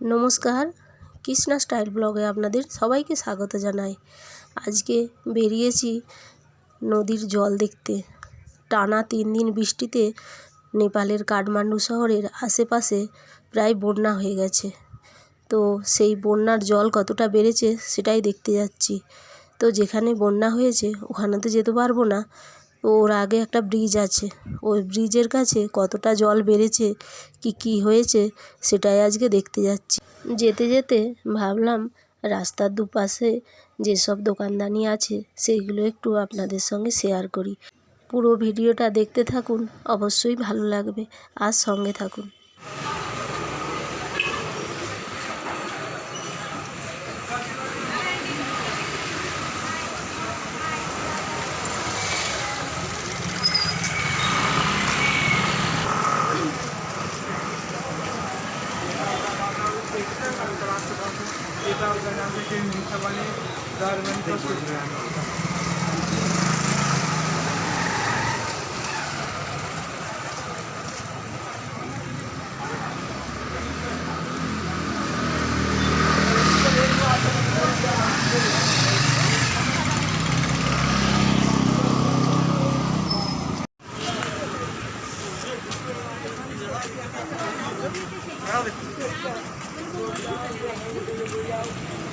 নমস্কার। কৃষ্ণা স্টাইল ব্লগে আপনাদের সবাইকে স্বাগত জানাই। আজকে বেরিয়েছি নদীর জল দেখতে। টানা তিন দিন বৃষ্টিতে নেপালের কাঠমান্ডু শহরের আশেপাশে প্রায় বন্যা হয়ে গেছে। তো সেই বন্যার জল কতটা বেড়েছে সেটাই দেখতে যাচ্ছি। তো যেখানে বন্যা হয়েছে ওখানে তো যেতে পারব না। ওর আগে একটা ব্রিজ আছে। ওই ব্রিজের কাছে কতটা জল বেড়েছে, কি কি হয়েছে, সেটাই আজকে দেখতে যাচ্ছি। যেতে যেতে ভাবলাম রাস্তার দুপাশে যেসব দোকানদানি আছে সেইগুলো একটু আপনাদের সঙ্গে শেয়ার করি। পুরো ভিডিওটা দেখতে থাকুন, অবশ্যই ভালো লাগবে। আর সঙ্গে থাকুন। वाले गारमेंट का सूट Thank you.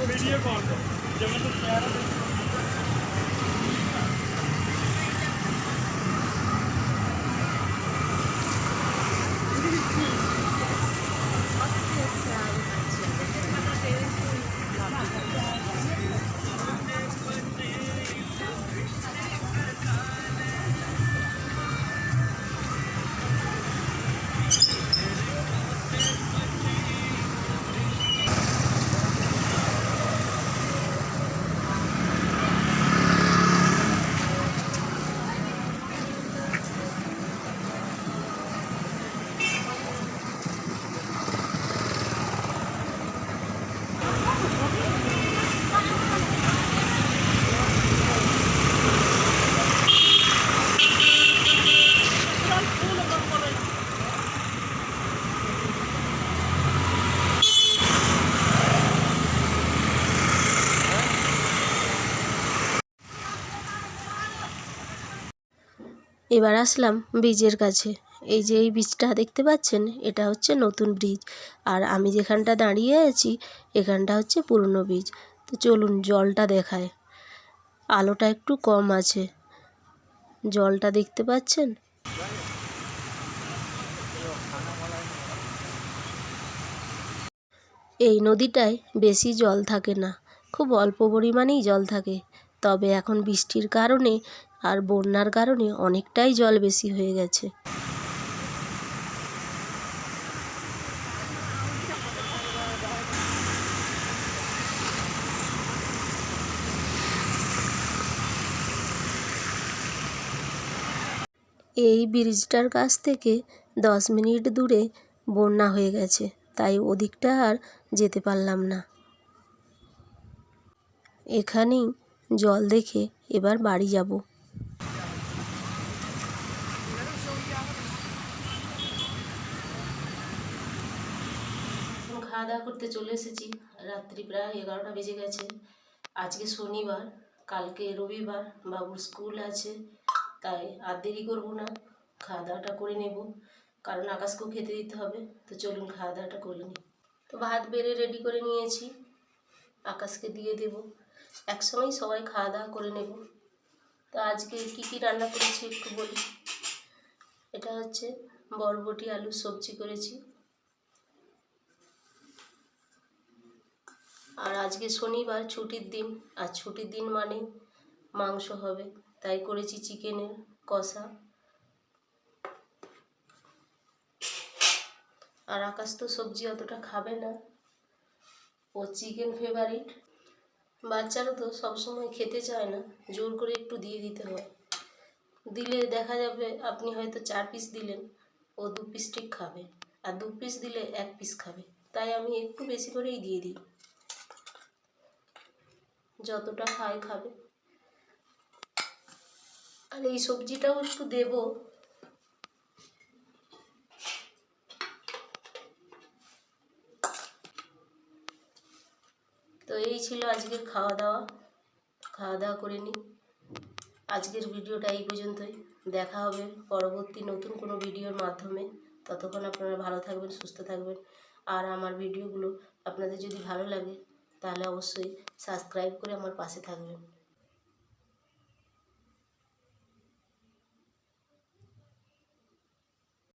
ਉਹ ਵੀਡੀਓ ਕਾਲ ਜਦੋਂ ਤੁਸੀਂ ਤਿਆਰ ਹੋ। এবার আসলাম ব্রিজের কাছে। এই যে এই ব্রিজটা দেখতে পাচ্ছেন, এটা হচ্ছে নতুন ব্রিজ। আর আমি যেখানটা দাঁড়িয়ে আছি, এখানটা হচ্ছে পুরনো ব্রিজ। তো চলুন জলটা দেখায় আলোটা একটু কম আছে। জলটা দেখতে পাচ্ছেন? এই নদীটায় বেশি জল থাকে না। খুব অল্প পরিমাণেই জল থাকে। তবে এখন বৃষ্টির কারণে আর বন্যার কারণে অনেকটাই জল বেশি হয়ে গেছে। এই ব্রিজটার কাছ থেকে দশ মিনিট দূরে বন্যা হয়ে গেছে, তাই ওদিকটা আর যেতে পারলাম না। এখানেই জল দেখে এবার বাড়ি যাব এখন খাওয়া দাওয়া করতে চলে এসেছি। রাত্রি প্রায় এগারোটা বেজে গেছে। আজকে শনিবার, কালকে রবিবার, বাবুর স্কুল আছে, তাই আর দেরি করব না। খাওয়া দাওয়াটা করে নেব, কারণ আকাশকেও খেতে দিতে হবে, তো চলুন খাওয়া দাওয়াটা করে নিই। তো ভাত বেড়ে রেডি করে নিয়েছি, আকাশকে দিয়ে দেব। একসঙ্গেই সবাই খাওয়া দাওয়া করে নেব। তো আজকে কি কি রান্না করেছি একটু বলি। এটা হচ্ছে বরবটি, আলুর সবজি করেছি। আর আজকে শনিবার ছুটির দিন, আর ছুটির দিন মানে মাংস হবে। তাই করেছি চিকেনের কষা। আর আকাশ তো সবজি অতটা খাবে না। ও চিকেন ফেভারিট বাচ্চারা তো সবসময় খেতে চায় না, জোর করে একটু দিয়ে দিতে হয়। দিলে দেখা যাবে আপনি হয়তো চার পিস দিলেন, ও দু পিস ঠিক খাবে। আর দু পিস দিলে এক পিস খাবে। তাই আমি একটু বেশি করেই দিয়ে দিই। যতটা খায় খাবে। আর এই সবজিটাও একটু দেবো। তো এই ছিল আজকের খাওয়া দাওয়া খাওয়া দাওয়া করে নিই। আজকের ভিডিওটা এই পর্যন্তই। দেখা হবে পরবর্তী নতুন কোনো ভিডিওর মাধ্যমে। ততক্ষণ আপনারা ভালো থাকবেন, সুস্থ থাকবেন। আর আমার ভিডিওগুলো আপনাদের যদি ভালো লাগে তাহলে অবশ্যই সাবস্ক্রাইব করে আমার পাশে থাকবেন।